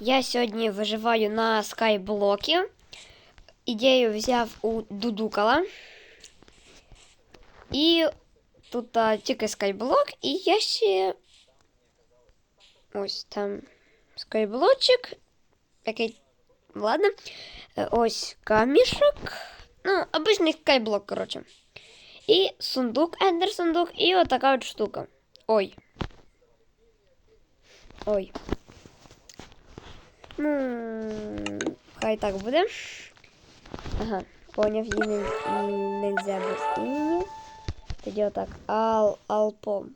Я сьогодні виживаю на скайблокі. Ідею взяв у Дудукала. І тут а, тільки скайблок, і я ще. Ось там скайблочок. Який. Ладно. Е, Ось камішок. Ну, обичний скайблок, коротше. І сундук, ендер сундук, і отака от штука. Ой. Ой. Ну, хай так буде. Ага, поняв, її не, нельзя без імені. Тоді отак. Ал, алпом.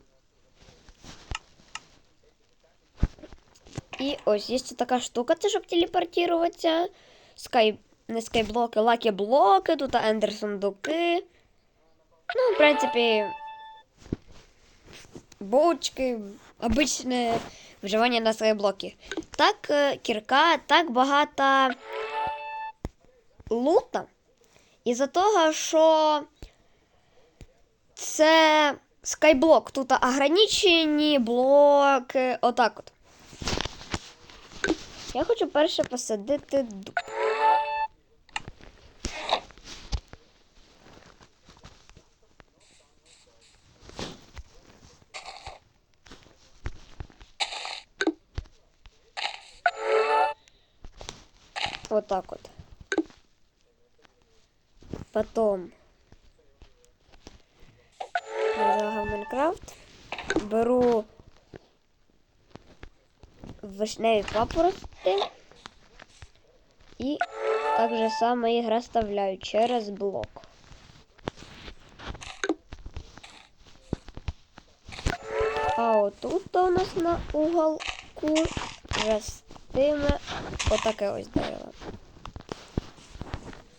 І ось є ще така штука, це щоб телепортуватися. Скай, не скайблоки, лакі-блоки, тут ендер сундуки. Ну, в принципі, бочки, обичне виживання на скайблокі. Так, е, кірка, так багато лута. Із-за того, що це скайблок. Тут ограничені блоки. Отак от. Я хочу перше посадити дуб. Вот так вот. Потом в Майнкрафт. Беру вишневі папоротки. І так же само їх розставляю через блок. А отут у нас на уголку ростиме отаке ось дерево.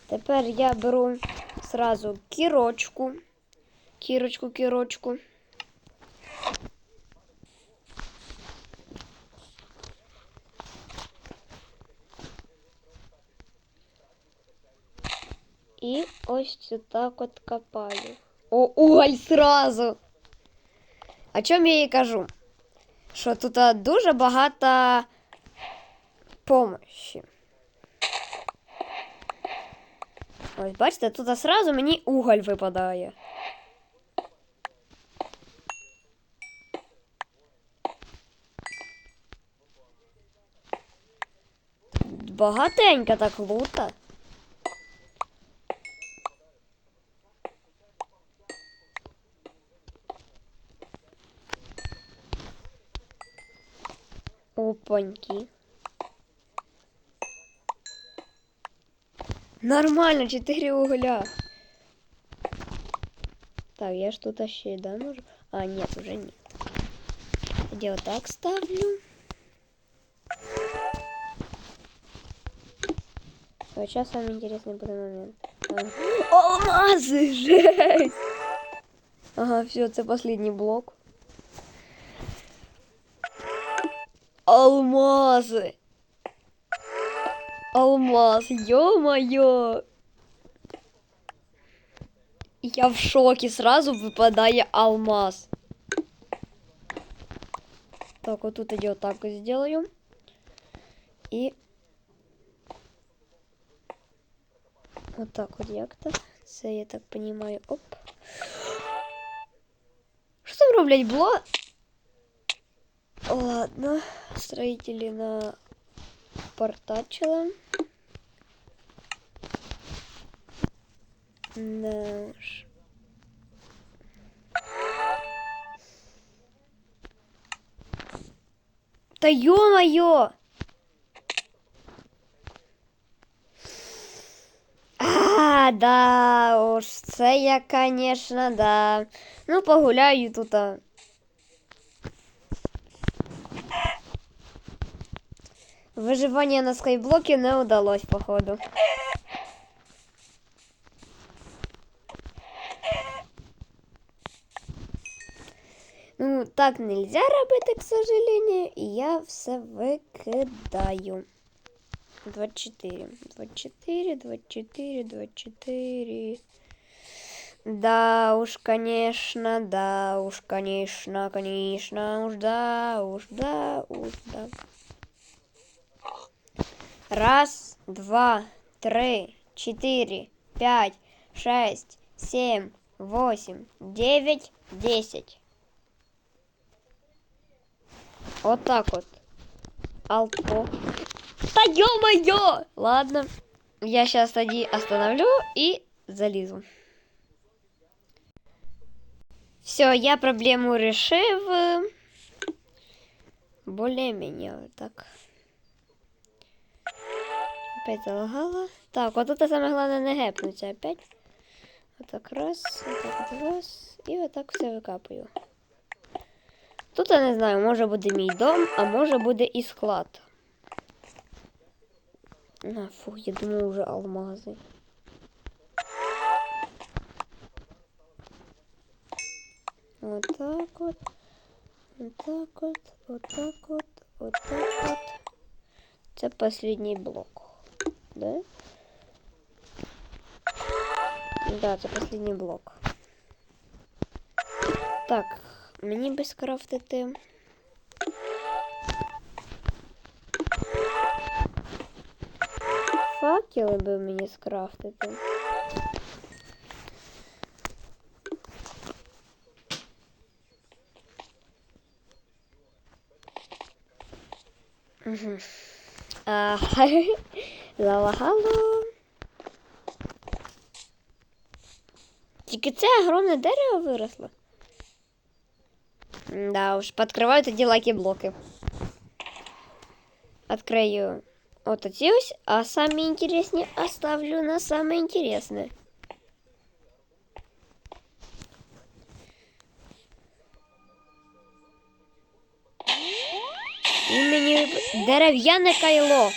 Тепер я беру сразу кірочку, кірочку, кірочку. І ось так от копаю. О, уголь сразу. О чому я їй кажу? Що тут дуже багато помощі. Ось, бачите, тут сразу мені уголь випадає. Багатенько так лута. Опаньки. Нормально, 4 угля. Так, я тут ще, да, можу? А, нет, уже нет. Я вот так ставлю. Вот сейчас самый интересный будет момент. Алмазы! Жесть! Ага, все, это последний блок. Алмазы! Алмаз, ё-моё! Я в шоке, сразу выпадает алмаз. Так, вот тут я вот так вот сделаю. И вот так вот як-то. Це я так понимаю. Оп. Что там роблять бло? Ладно, строители на портачила. Наш. Да ё-моё! А, да, уж це я, конечно, да. Ну, погуляю тут. а. Виживання на скайблокі не удалось, походу. Ну, так нельзя робити, к сожалению, і я все викидаю. 24, 24, 24, 24. Да уж, конечно, да уж, конечно, конечно, уж да, уж да, уж да. Раз, два, три, четыре, пять, шесть, семь, восемь, девять, десять. Вот так вот. Алто. Да ё-моё! Ладно. Я сейчас тоді остановлю и залізу. Все, я проблему решив. Более-менее вот так. Опять залагала. Так, отут саме головне не гепнуться опять. Отак раз, отак раз. І отак все викапаю. Тут я не знаю, може буде мій дом, а може буде і склад. А, фух, я думаю, вже алмази. Отак от. Отак от, отак от, отак от. Це останній блок. Да? Да, это последний блок. Так, мені би скрафтити. Факели би мені скрафтити. Угу. А, залагало. Тільки це огромне дерево виросло. Да уж, подкрываю тоді лаки блоки. Открою вот эти ось, а самые интересные оставлю на самое интересное. І мені дерев'яне кайло.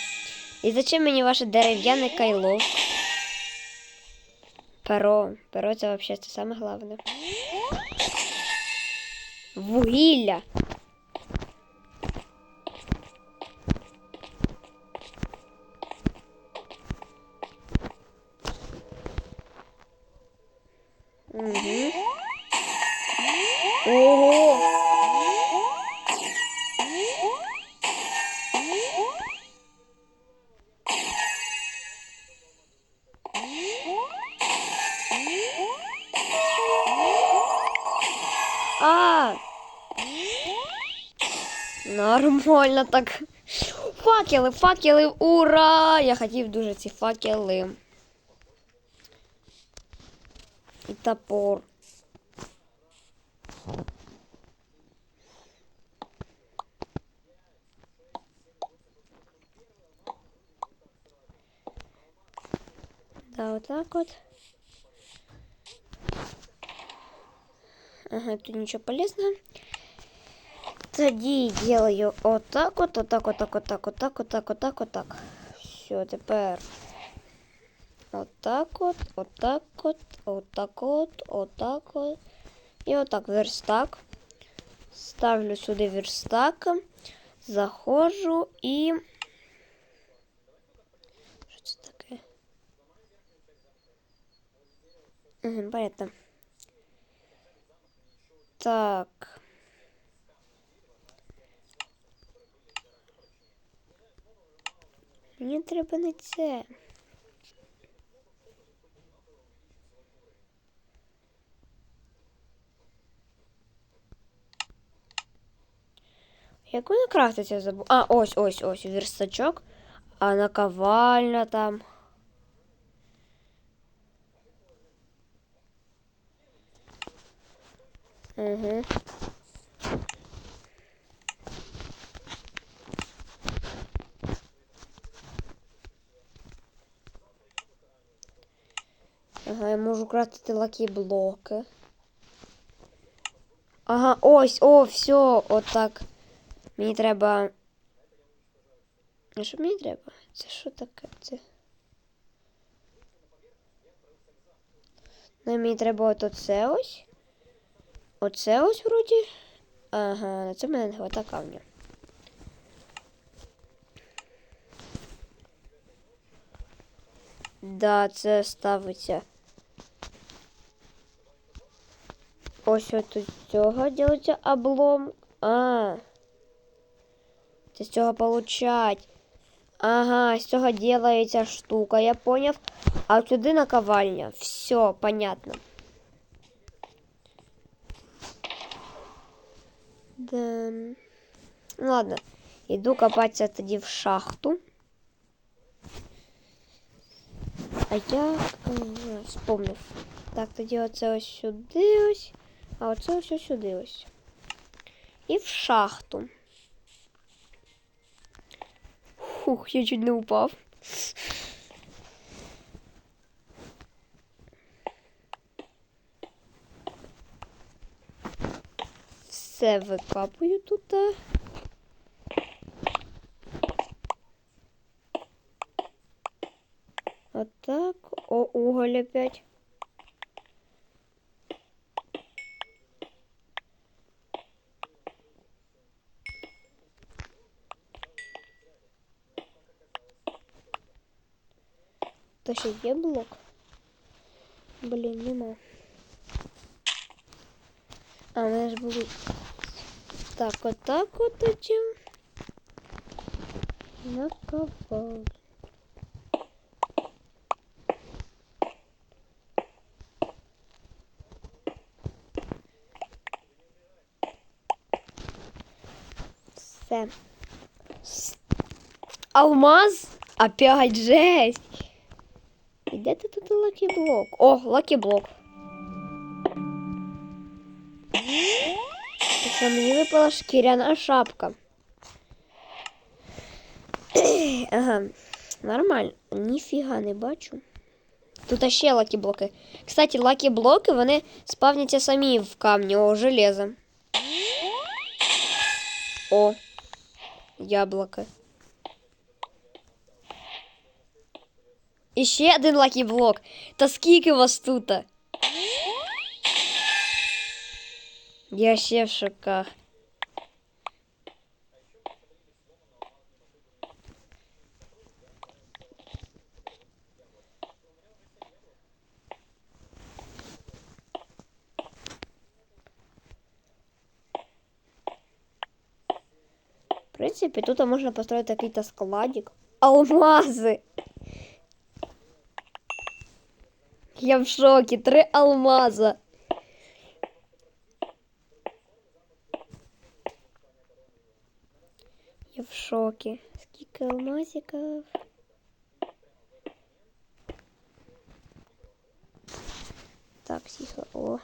І зачем мені ваше дерев'яне кайло? Перо. Перо це взагалі це саме головне. Вугілля. Нормально так. Факели, факели, ура! Я хотів дуже ці факели. І топор. Да, вот так вот. Ага, тут ничего полезного. так, вот так, вот так, вот так, вот так, вот так. Все, тепер. Вот так вот, вот так вот, вот так вот, вот так вот. І отак верстак. Ставлю сюди верстак. Заходжу і. Що це таке? Угу, понятно. Так. Мені треба не це. Як воно крафтиться забув? А, ось, ось, ось, верстачок. А наковальня там. Угу. Ага, я лакі блоки. Ага, ось, о, все, отак. Мені треба. А що мені треба? Це що таке? Це. Ну, мені треба от оце ось. Оце ось вроді. Ага, на це в мене не хватає камня. Да, це ставиться. Ось от з цього ділиться облом. А. Це з цього получать. Ага, з цього ділається штука, я поняв. А от сюди наковальня. Все, понятно. Да. Ну ладно, іду копатися тоді в шахту. А я ага, вспомнив. Так, тоді оце ось сюди ось, А оце ось сюди ось. І в шахту. Фух, я чуть не упав. Все викапую тут. Отак. О, уголь опять. То ще є блок? Блін, нема. А, у мене ж були. Так, отак от тоді. Накопав. Все. С- Алмаз? Опять жесть. І де ти тут лакі-блок? О, лакі-блок. Що мені випала шкіряна шапка. Ага, нормально. Ніфіга не бачу. Тут ще лакі-блоки. Кстати, лакі-блоки, вони спавняться самі в камні, о, железо. О, яблоко. І ще один лакі-блок. Та скільки вас тут? Я ще в шоках. В принципі, тут можна построїти якийсь складик. Алмази! Я в шокі. Три алмаза. Я в шокі. Скільки алмазиків? Так, тихо. О.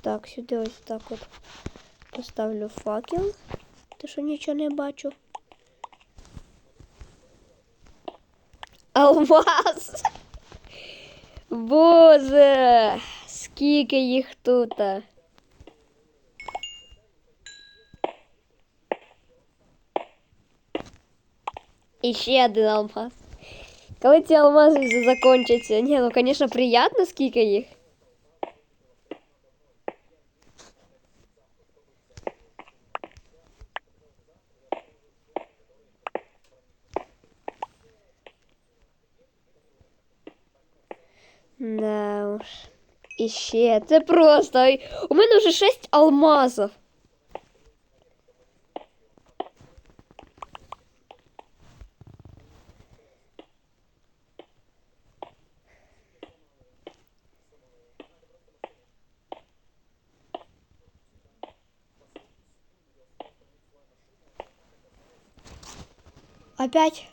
Так, сюди ось так от поставлю факел. Ти що нічого не бачу. Алмаз! Боже! Скільки їх тут? І ще один алмаз. Коли ці алмази вже закончаться? Ні, ну, звісно, приємно, скільки їх. Да уж. І ще це просто. У мене вже шість алмазів. Опять?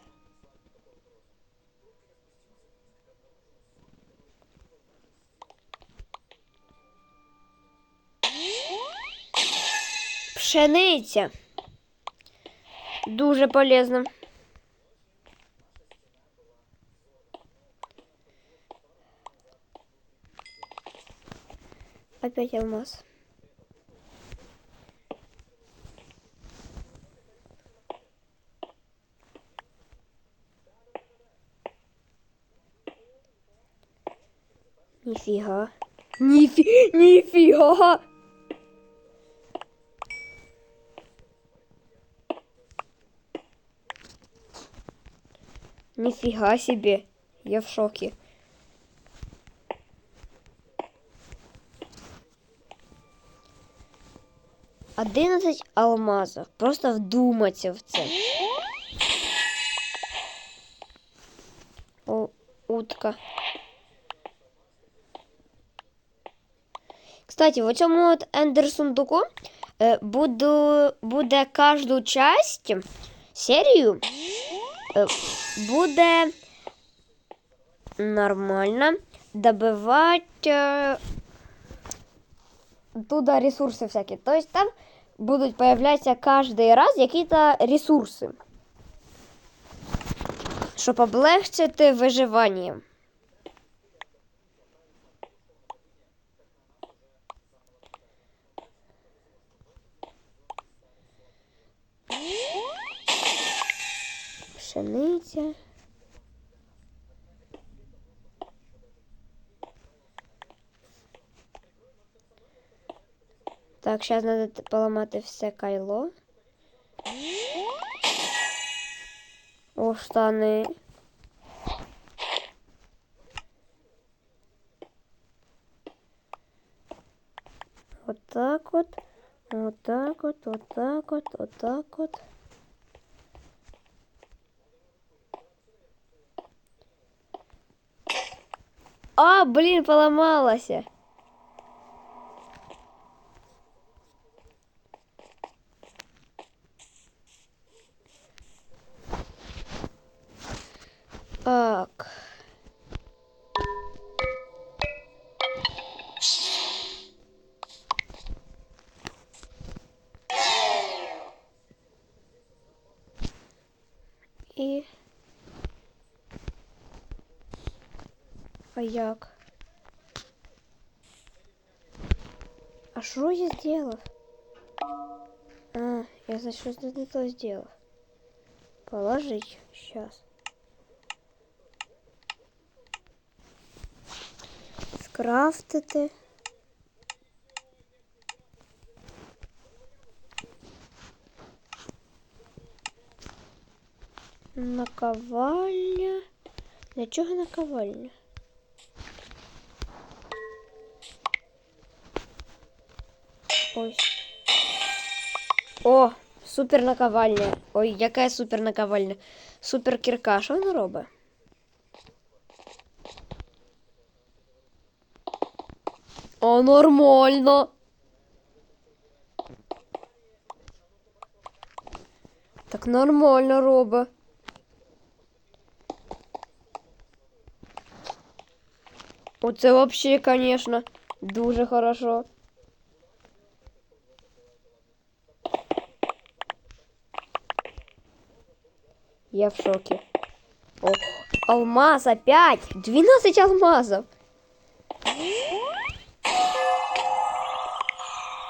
Пшениця. Дуже полезно. Опять алмаз. Нифига. Нифи... Нифига! Нифига себе. Я в шоке. 11 алмазів. Просто вдуматься в це. О, утка. Кстати, в цьому от ендер сундуку е, буду, буде кожну часть серію Е, буде нормально добивати е, туда ресурсы всякие. То есть там будут появляться каждый раз какие-то ресурсы, чтобы облегчить выживание. Так, зараз треба поламати все кайло. О, штани. Вот так вот. Вот так вот, вот так вот, вот так вот. А, блин, поломалась. Як? А що я сделал? А, я значит что-то не сделал. Положить сейчас. Скрафтити. Наковальня. Для чого наковальня? Ой. О, супер наковальня. Ой, яка супер наковальня. Супер кірка. Що вона робить? О, нормально. Так нормально робить. Оце вообще, конечно, дуже хорошо. Я в шоке. О, алмаз опять! 12 алмазов!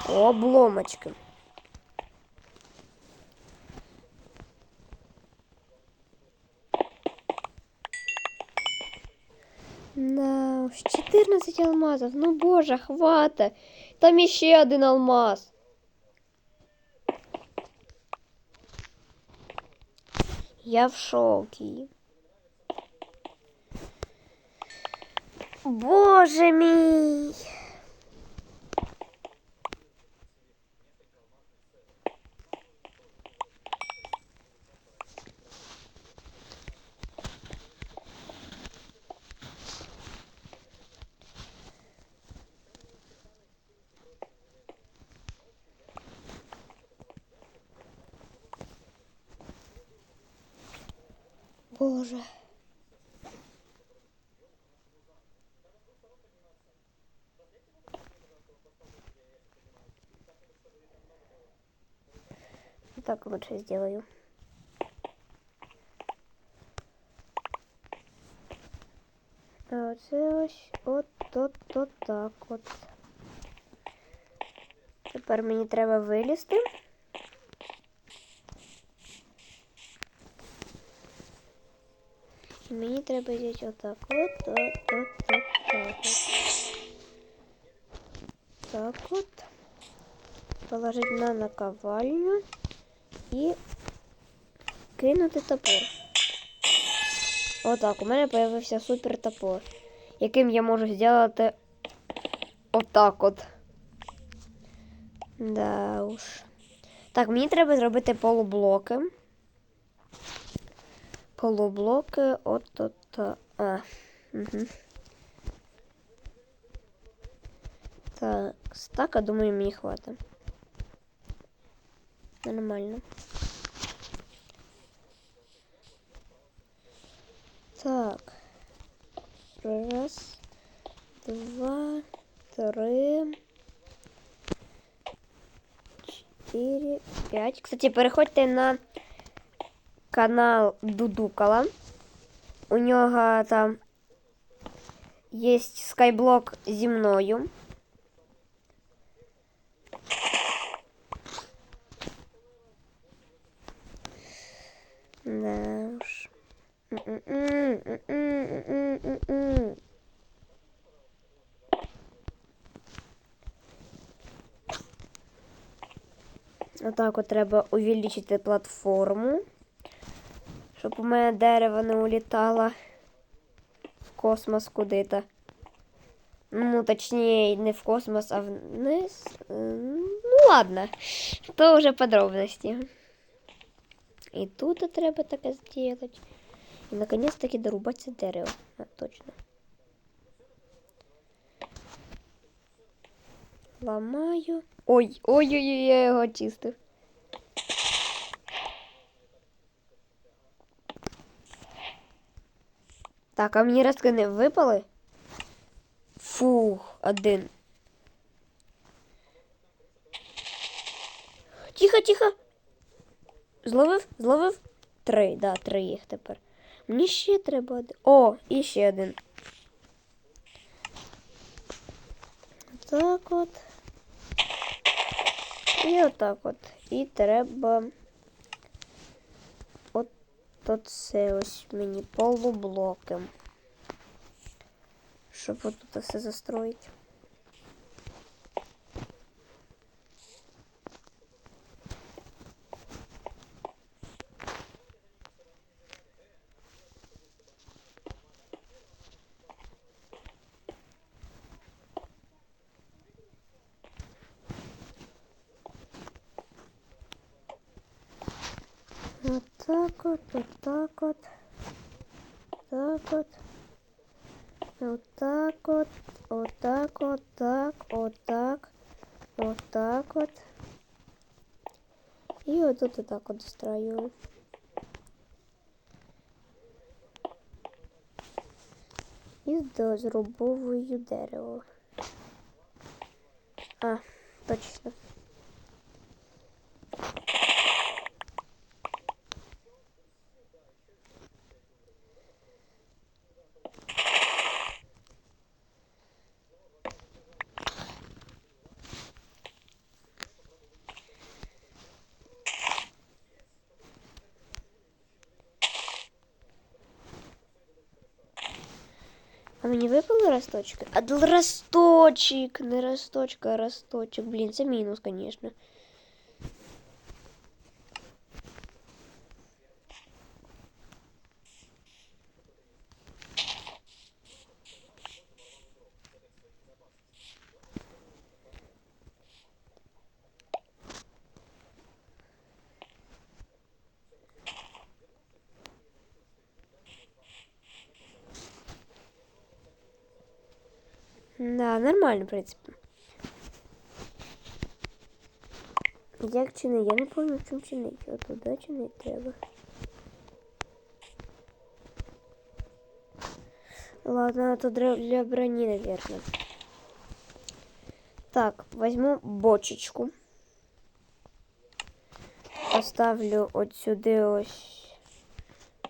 О, обломочка. Да, уж 14 алмазов. Ну, боже, хвата. Там еще один алмаз. Я в шоке. Боже мій. Боже. Так лучше сделаю. А оце ось от так от. Тепер мені треба вилізти. Треба взяти отак от, от, от, от, так от. Так от. Положить на наковальню і кинути топор. Отак, у мене з'явився супер топор, яким я можу зробити отак от. Да уж. Так, мені треба зробити полублоки. Полублоки от от. А. Угу. Так, стака, думаю, мені хватить. Нормально. Так. Раз, два, три, четыре, пять. Кстати, переходьте на канал Дудукала. У нього там є скайблок зі мною. М-м-м-м-м-м-м-м. Отак от треба увеличити платформу, щоб у мене дерево не улітало в космос куди-то. Ну, точніше, не в космос, а вниз. Е, Ну, ладно, то вже подробності. І тут треба таке зробити. І наконец-таки дорубати це дерево. А, точно. Ламаю. Ой, ой-ой-ой, я його чистив. Так, а мені ростки не випали? Фух, один. Тихо, тихо. Зловив, зловив. Три, да, три їх тепер. Мені ще треба один. О, і ще один. Так от. І отак от. І треба. От оце ось мені полублоки. Щоб отут все застроїти. Вот так вот, вот так вот, так вот, вот так вот, вот так вот, так, вот так, вот так вот. И вот тут вот так вот строю. І дозрубовую дерево. А, точно. А мені випали росточки? А д- росточок, не росточка, а росточок. Блін, це мінус, звісно. Да, нормально, в принципі. Як чинить? Я не пам'ятаю, в чому чинить. От туди чинить треба. Ладно, это для для брони, наверное. Так, возьму бочечку. Поставлю от ось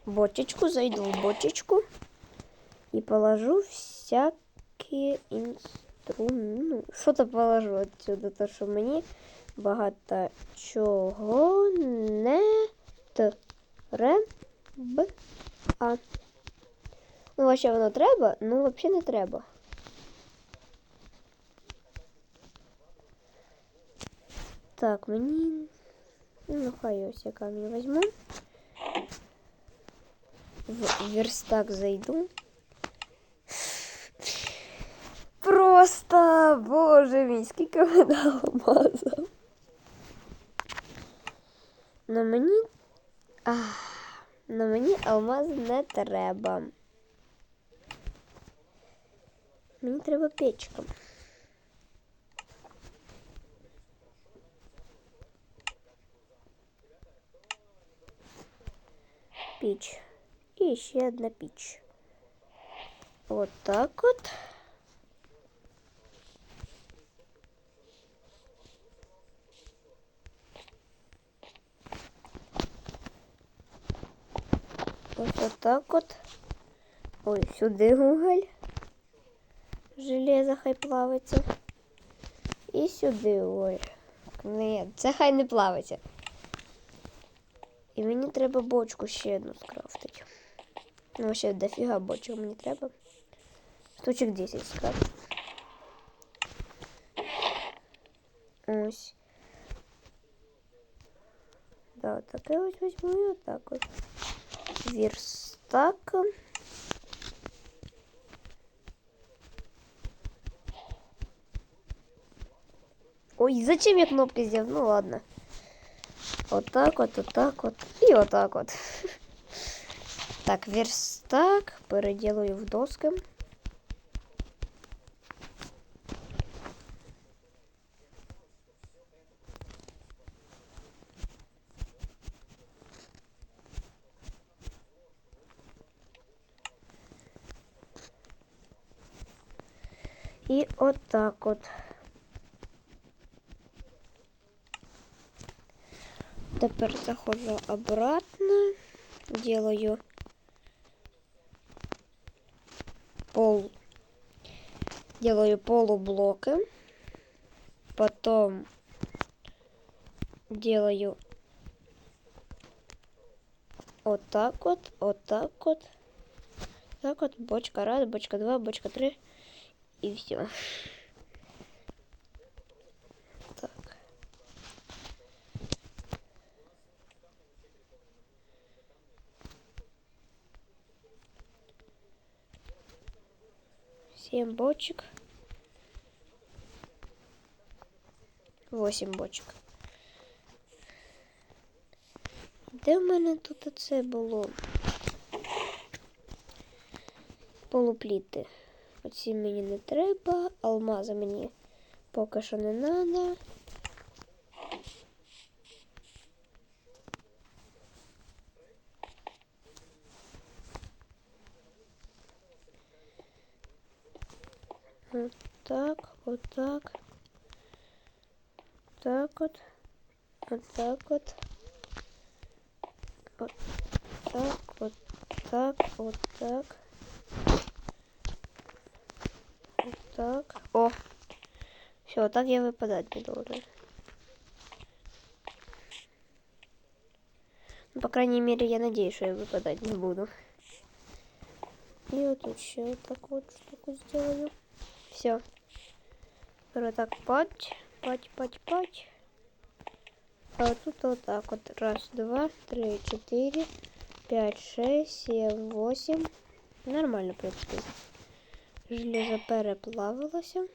бочечку, зайду в бочечку і положу всякі інструменти. Ну, що-то положу отсюда, то що мені багато чого не треба. Ну, вообще воно треба, ну взагалі не треба. Так, мені. Ну, хай ось я камінь візьму. В верстак зайду. Просто, боже мій, скільки мене алмазів. На мені. Ах, на мені алмаз не треба. Мені треба печка. Піч. І ще одна піч. От так от. Ось отак от. Ой, сюди уголь. Железо хай плавиться. І сюди уголь. Ні, це хай не плавиться. І мені треба бочку ще одну скрафтити. Ну, ще дофіга бочок мені треба. Штучок 10 скрафтити. Ось. Да, таке ось візьму і отак от. Верстак. Ой, зачем я кнопки сделал? Ну ладно. Вот так вот, вот так вот. И вот так вот. Так, верстак переделаю в доски. И вот так вот. Теперь захожу обратно, делаю пол, делаю полублоки, потом делаю вот так вот, вот так вот, так вот, бочка раз, бочка два, бочка три, и все. 7 бочек. 8 бочок. Де в мене тут оце було? Полупліти. Оці мені не треба, алмази мені поки що не треба. Так, так. Вот. Вот так вот. Вот так, вот так, вот так. Вот так. О! Все, так я выпадать не должен. Ну, по крайней мере, я надеюсь, что я выпадать не буду. И вот еще вот так вот штуку сделаю. Все. Теперь так пать, пать, пать, пать. А тут вот так вот. Раз, два, три, четыре, пять, шесть, семь, восемь. Нормально, в принципе. Железо переплавилося.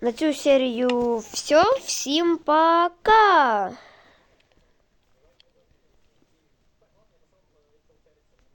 На цю серію все. Всім пока!